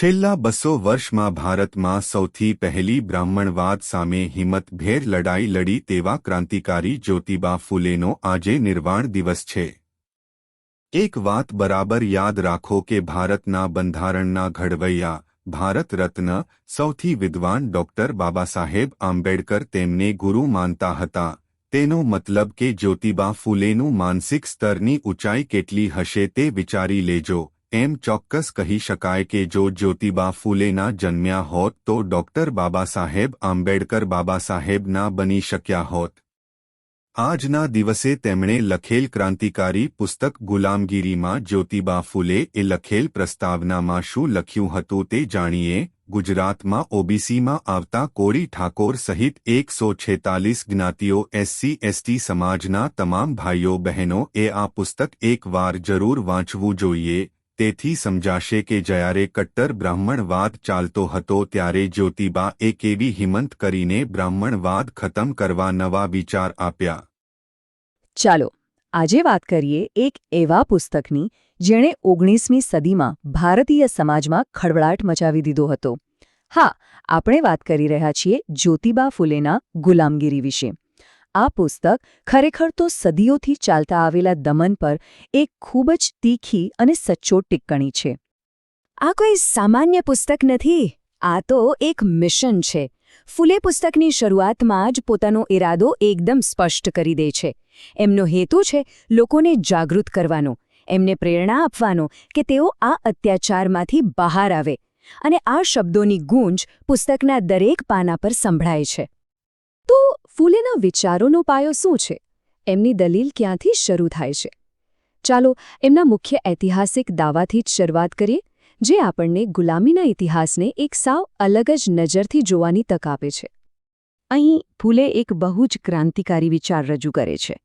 છેલ્લા બસો વર્ષમાં ભારતમાં સૌથી પહેલી બ્રાહ્મણવાદ સામે હિંમતભેર લડાઈ લડી તેવા ક્રાંતિકારી જ્યોતિબા ફૂલેનો આજે નિર્વાણ દિવસ છે. એક વાત બરાબર યાદ રાખો કે ભારતના બંધારણના ઘડવૈયા, ભારત રત્ન, સૌથી વિદ્વાન ડોક્ટર બાબાસાહેબ આંબેડકર તેમને ગુરુ માનતા હતા. તેનો મતલબ કે જ્યોતિબા ફૂલેનું માનસિક સ્તરની ઊંચાઈ કેટલી હશે તે વિચારી લેજો. એમ ચોક્કસ કહી શકાય કે જો જ્યોતિબા ફૂલેના જન્મ્યા હોત તો ડોક્ટર બાબાસાહેબ આંબેડકર બાબાસાહેબ ના બની શક્યા હોત. આજના દિવસે તેમણે લખેલ ક્રાંતિકારી પુસ્તક ગુલામગીરીમાં જ્યોતિબા ફૂલે એ લખેલ પ્રસ્તાવનામાં શું લખ્યું હતું તે જાણીએ, ગુજરાતમાં ઓબીસીમાં આવતા કોળી ઠાકોર સહિત એકસો છેતાલીસ જ્ઞાતિઓ એસસી, એસટી સમાજના તમામ ભાઈઓ બહેનો એ આ પુસ્તક એકવાર જરૂર વાંચવું જોઈએ તેથી સમજાશે કે જ્યારે કટ્ટર બ્રાહ્મણવાદ ચાલતો હતો ત્યારે જ્યોતિબા એ કેવી હિંમત કરીને બ્રાહ્મણવાદ ખતમ કરવા નવા વિચાર આપ્યા. ચાલો, આજે વાત કરીએ એક એવા પુસ્તકની, જેણે ઓગણીસમી સદીમાં ભારતીય સમાજમાં ખળવળાટ મચાવી દીધો હતો. હા, આપણે વાત કરી રહ્યા છીએ જ્યોતિબા ફૂલેના ગુલામગીરી વિશે. આ પુસ્તક ખરેખર તો સદીઓથી ચાલતા આવેલા દમન પર એક ખૂબ જ તીખી અને સચોટ ટિપ્પણી છે. આ કોઈ સામાન્ય પુસ્તક નથી. આ તો એક મિશન છે. ફૂલે પુસ્તકની શરૂઆતમાં જ પોતાનો ઇરાદો એકદમ સ્પષ્ટ કરી દે છે. એમનો હેતુ છે લોકોને જાગૃત કરવાનો, એમને પ્રેરણા આપવાનો કે તેઓ આ અત્યાચારમાંથી બહાર આવે. અને આ શબ્દોની ગૂંજ પુસ્તકના દરેક પાના પર સંભળાય છે. તો ફૂલેના વિચારોનો પાયો શું છે? એમની દલીલ ક્યાંથી શરૂ થાય છે? ચાલો એમના મુખ્ય ઐતિહાસિક દાવાથી જ શરૂઆત કરીએ, જે આપણને ગુલામીના ઇતિહાસને એક સાવ અલગ જ નજરથી જોવાની તક આપે છે. અહીં ફૂલે એક બહુ જ ક્રાંતિકારી વિચાર રજૂ કરે છે.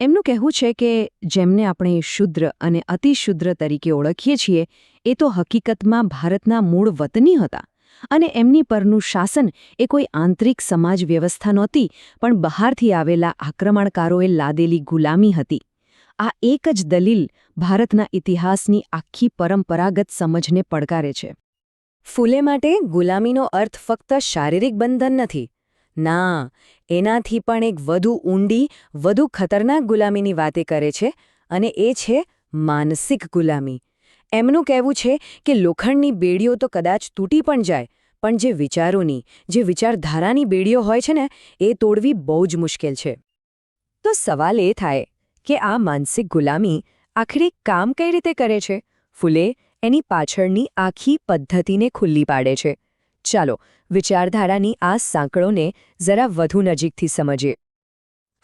એમનું કહેવું છે કે જેમને આપણે શુદ્ર અને અતિશુદ્ર તરીકે ઓળખીએ છીએ, એ તો હકીકતમાં ભારતના મૂળ વતની હતા. અને એમની પરનું શાસન એ કોઈ આંતરિક સમાજ વ્યવસ્થા નહોતી, પણ બહારથી આવેલા આક્રમણકારોએ લાદેલી ગુલામી હતી. આ એક જ દલીલ ભારતના ઇતિહાસની આખી પરંપરાગત સમજને પડકારે છે. ફૂલે માટે ગુલામીનો અર્થ ફક્ત શારીરિક બંધન નથી. ના, એનાથી પણ એક વધુ ઊંડી, વધુ ખતરનાક ગુલામીની વાતે કરે છે, અને એ છે માનસિક ગુલામી. એમનું કહેવું છે કે લોખંડની બેડીઓ તો કદાચ તૂટી પણ જાય, પણ જે વિચારોની, જે વિચારધારાની બેડીઓ હોય છે ને, એ તોડવી બહુ જ મુશ્કેલ છે. તો સવાલ એ થાય કે આ માનસિક ગુલામી આખરે કામ કઈ રીતે કરે છે? ફૂલે એની પાછળની આખી પદ્ધતિને ખુલ્લી પાડે છે. ચાલો વિચારધારાની આ સાંકળોને જરા વધુ નજીકથી સમજીએ.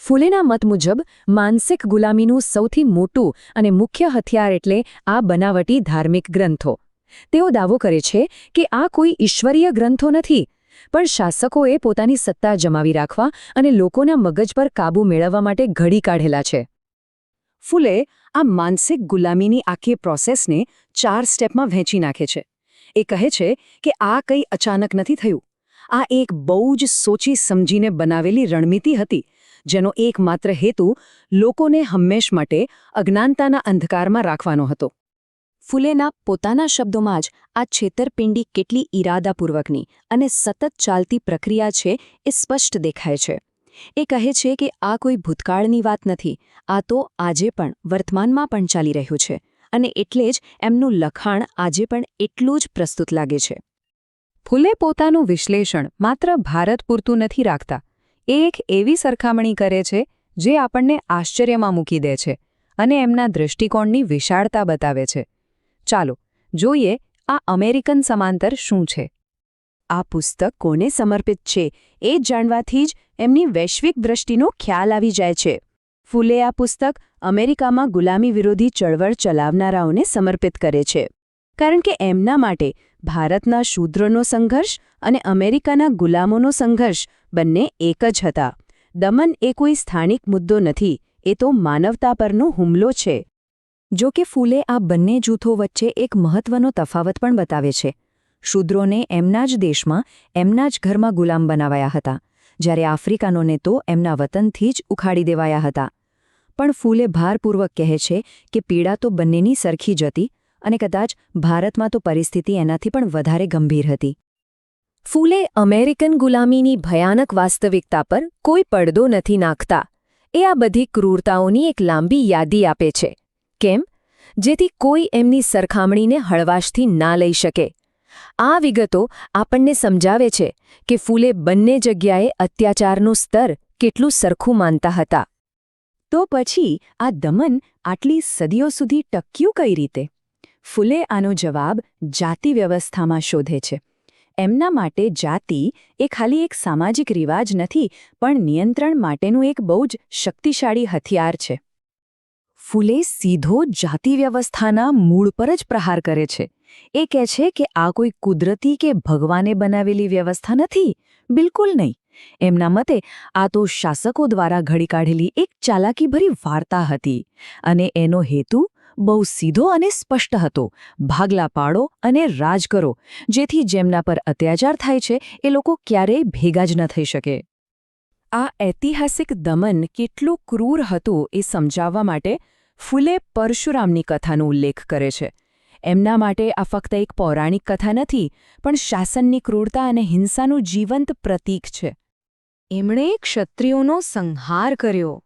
ફૂલેના મત મુજબ, માનસિક ગુલામીનું સૌથી મોટું અને મુખ્ય હથિયાર એટલે આ બનાવટી ધાર્મિક ગ્રંથો. તેઓ દાવો કરે છે કે આ કોઈ ઈશ્વરીય ગ્રંથો નથી, પણ શાસકોએ પોતાની સત્તા જમાવી રાખવા અને લોકોના મગજ પર કાબૂ મેળવવા માટે ઘડી કાઢેલા છે. ફૂલે આ માનસિક ગુલામીની આખી પ્રોસેસને ચાર સ્ટેપમાં વહેંચી નાખે છે. એ કહે છે કે આ કંઈ અચાનક નથી થયું. આ એક બહુ જ સોચી સમજીને બનાવેલી રણનીતિ હતી જેનો એકમાત્ર હેતુ લોકોને હંમેશ માટે અજ્ઞાનતાના અંધકારમાં રાખવાનો હતો. ફૂલેના પોતાના શબ્દોમાં જ આ છેતરપિંડી કેટલી ઈરાદાપૂર્વકની અને સતત ચાલતી પ્રક્રિયા છે એ સ્પષ્ટ દેખાય છે. એ કહે છે કે આ કોઈ ભૂતકાળની વાત નથી, આ તો આજે પણ વર્તમાનમાં પણ ચાલી રહ્યું છે અને એટલે જ એમનું લખાણ આજે પણ એટલું જ પ્રસ્તુત લાગે છે. ફૂલે પોતાનું વિશ્લેષણ માત્ર ભારત પૂરતું નથી રાખતા એ એક એવી સરખામણી કરે છે જે આપણને આશ્ચર્યમાં મૂકી દે છે અને એમના દૃષ્ટિકોણની વિશાળતા બતાવે છે. ચાલો, જોઈએ આ અમેરિકન સમાંતર શું છે. આ પુસ્તક કોને સમર્પિત છે એ જાણવાથી જ એમની વૈશ્વિક દ્રષ્ટિનો ખ્યાલ આવી જાય છે. ફૂલે આ પુસ્તક અમેરિકામાં ગુલામી વિરોધી ચળવળ ચલાવનારાઓને સમર્પિત કરે છે. કારણ કે એમના માટે ભારતના શૂદ્રોનો સંઘર્ષ અને અમેરિકાના ગુલામોનો સંઘર્ષ બંને એક જ હતા. દમન એ કોઈ સ્થાનિક મુદ્દો નથી, એ તો માનવતા પરનો હુમલો છે. જો કે ફૂલે આ બંને જૂથો વચ્ચે એક મહત્વનો તફાવત પણ બતાવે છે. શૂદ્રોને એમના જ દેશમાં, એમના જ ઘરમાં ગુલામ બનાવાયા હતા. જ્યારે આફ્રિકાનોને તો એમના વતનથી જ ઉખાડી દેવાયા હતા. પણ ફૂલે ભારપૂર્વક કહે છે કે પીડા તો બંનેની સરખી જ હતી અને કદાચ ભારતમાં તો પરિસ્થિતિ એનાથી પણ વધારે ગંભીર હતી. ફૂલે અમેરિકન ગુલામીની ભયાનક વાસ્તવિકતા પર કોઈ પડદો નથી નાખતા. એ આ બધી ક્રૂરતાઓની એક લાંબી યાદી આપે છે. કેમ? જેથી કોઈ એમની સરખામણીને હળવાશથી ના લઈ શકે. આ વિગતો આપણને સમજાવે છે કે ફૂલે બંને જગ્યાએ અત્યાચારનું સ્તર કેટલું સરખું માનતા હતા. તો પછી આ દમન આટલી સદીઓ સુધી ટક્યું કઈ રીતે? ફૂલે આનો જવાબ જાતિ વ્યવસ્થામાં શોધે છે. એમના માટે જાતિ એ ખાલી એક સામાજિક રિવાજ નથી, પણ નિયંત્રણ માટેનું એક બહુ જ શક્તિશાળી હથિયાર છે. ફૂલે સીધો જાતિ વ્યવસ્થાના મૂળ પર જ પ્રહાર કરે છે. એ કહે છે કે આ કોઈ કુદરતી કે ભગવાને બનાવેલી વ્યવસ્થા નથી. બિલકુલ નહીં. એમના મતે આ તો શાસકો દ્વારા ઘડી કાઢેલી એક ચાલાકીભરી વાર્તા હતી અને એનો હેતુ બહુ સીધો અને સ્પષ્ટ હતો. ભાગલા પાડો અને રાજ કરો. જેથી જેમના પર અત્યાચાર થાય છે, એ લોકો ક્યારેય ભેગા જ ન થઈ શકે. આ ઐતિહાસિક દમન કેટલું ક્રૂર હતું એ સમજાવવા માટે ફૂલે પરશુરામની કથાનો ઉલ્લેખ કરે છે. એમના માટે આ ફક્ત એક પૌરાણિક કથા નથી, પણ શાસનની ક્રૂરતા અને હિંસાનું જીવંત પ્રતીક છે. એમણે ક્ષત્રિયોનો સંહાર કર્યો.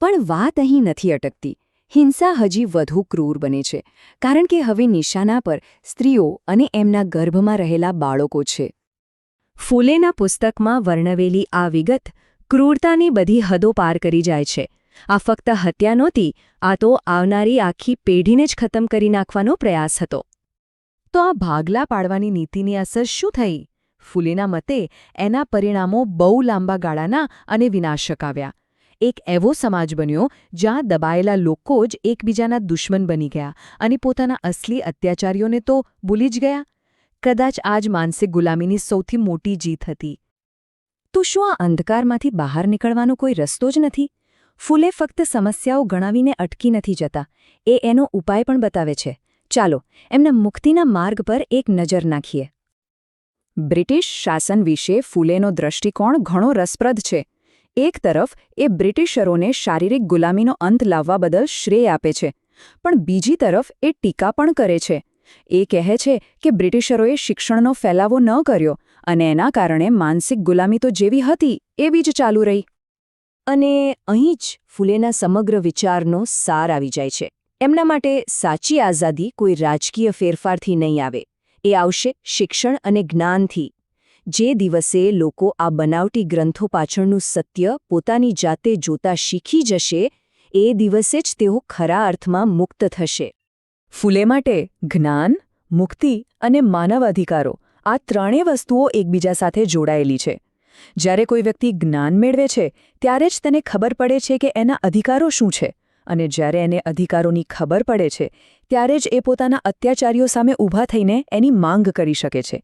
પણ વાત અહીં નથી અટકતી. હિંસા હજી વધુ ક્રૂર બને છે, કારણ કે હવે નિશાના પર સ્ત્રીઓ અને એમના ગર્ભમાં રહેલા બાળકો છે. ફૂલેના પુસ્તકમાં વર્ણવેલી આ વિગત ક્રૂરતાની બધી હદો પાર કરી જાય છે. આ ફક્ત હત્યા નહોતી, આ તો આવનારી આખી પેઢીને જ ખતમ કરી નાખવાનો પ્રયાસ હતો. તો આ ભાગલા પાડવાની નીતિની અસર શું થઈ? ફૂલેના મતે એના પરિણામો બહુ લાંબા ગાળાના અને વિનાશક આવ્યા. એક એવો સમાજ બન્યો જ્યાં દબાયેલા લોકો જ એકબીજાના દુશ્મન બની ગયા અને પોતાના અસલી અત્યાચારીઓને તો ભૂલી જ ગયા? કદાચ આ જ માનસિક ગુલામીની સૌથી મોટી જીત હતી. તો શું આ અંધકારમાંથી બહાર નીકળવાનો કોઈ રસ્તો જ નથી? ફૂલે ફક્ત સમસ્યાઓ ગણાવીને અટકી નથી જતા. એ એનો ઉપાય પણ બતાવે છે. ચાલો, એમના મુક્તિના માર્ગ પર એક નજર નાખીએ. બ્રિટિશ શાસન વિશે ફૂલેનો દ્રષ્ટિકોણ ઘણો રસપ્રદ છે. એક તરફ એ બ્રિટિશરોને શારીરિક ગુલામીનો અંત લાવવા બદલ શ્રેય આપે છે, પણ બીજી તરફ એ ટીકા પણ કરે છે. એ કહે છે કે બ્રિટિશરોએ શિક્ષણનો ફેલાવો ન કર્યો અને એના કારણે માનસિક ગુલામી તો જેવી હતી, એવી જ ચાલુ રહી. અને અહીં જ ફૂલેના સમગ્ર વિચારનો સાર આવી જાય છે. એમના માટે સાચી આઝાદી કોઈ રાજકીય ફેરફારથી નહીં આવે. એ આવશે શિક્ષણ અને જ્ઞાનથી. જે દિવસે લોકો આ બનાવટી ગ્રંથો પાછળનું સત્ય પોતાની જાતે જોતા શીખી જશે, એ દિવસે જ તેઓ ખરા અર્થમાં મુક્ત થશે. ફૂલે માટે જ્ઞાન, મુક્તિ અને માનવ અધિકારો આ ત્રણેય વસ્તુઓ એકબીજા સાથે જોડાયેલી છે. જ્યારે કોઈ વ્યક્તિ જ્ઞાન મેળવે છે, ત્યારે જ તેને ખબર પડે છે કે એના અધિકારો શું છે અને જ્યારે એને અધિકારોની ખબર પડે છે, ત્યારે જ એ પોતાના અત્યાચારીઓ સામે ઊભા થઈને એની માંગ કરી શકે છે.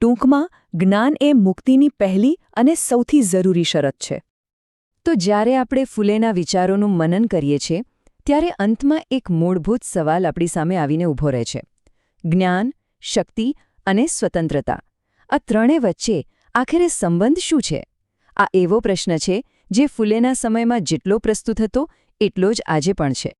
ટૂંકમાં જ્ઞાન એ મુક્તિની પહેલી અને સૌથી જરૂરી શરત છે. તો જ્યારે આપણે ફૂલેના વિચારોનું મનન કરીએ છીએ, ત્યારે અંતમાં એક મૂળભૂત સવાલ આપણી સામે આવીને ઊભો રહે છે. જ્ઞાન, શક્તિ અને સ્વતંત્રતા આ ત્રણે વચ્ચે આખરે સંબંધ શું છે? આ એવો પ્રશ્ન છે જે ફૂલેના સમયમાં જેટલો પ્રસ્તુત હતો, એટલો જ આજે પણ છે.